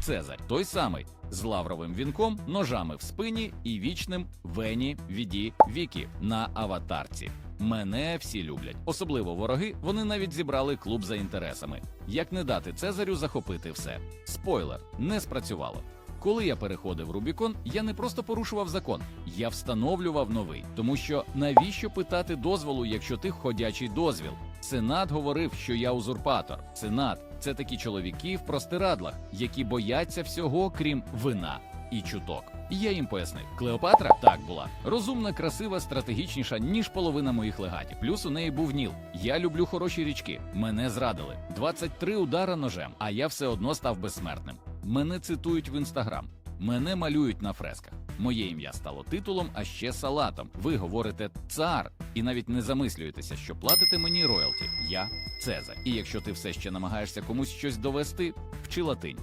Цезарь, той самий, з лавровим вінком, ножами в спині і вічним вені віді віки на аватарці. Мене всі люблять, особливо вороги. Вони навіть зібрали клуб за інтересами. Як не дати Цезарю захопити все? Спойлер, не спрацювало. Коли я переходив Рубікон, я не просто порушував закон, я встановлював новий. Тому що навіщо питати дозволу, якщо ти ходячий дозвіл? Сенат говорив, що я узурпатор. Сенат це такі чоловіки в простирадлах, які бояться всього, крім вина і чуток. Я їм пояснив, Клеопатра так була розумна, красива, стратегічніша ніж половина моїх легатів. Плюс у неї був ніл. Я люблю хороші річки. Мене зрадили. 23 удара ножем, а я все одно став безсмертним. Мене цитують в інстаграм. Мене малюють на фресках. Моє ім'я стало титулом, а ще салатом. Ви говорите цар, і навіть не замислюєтеся, що платите мені роялті. Я Цезар. І якщо ти все ще намагаєшся комусь щось довести, вчи латинь.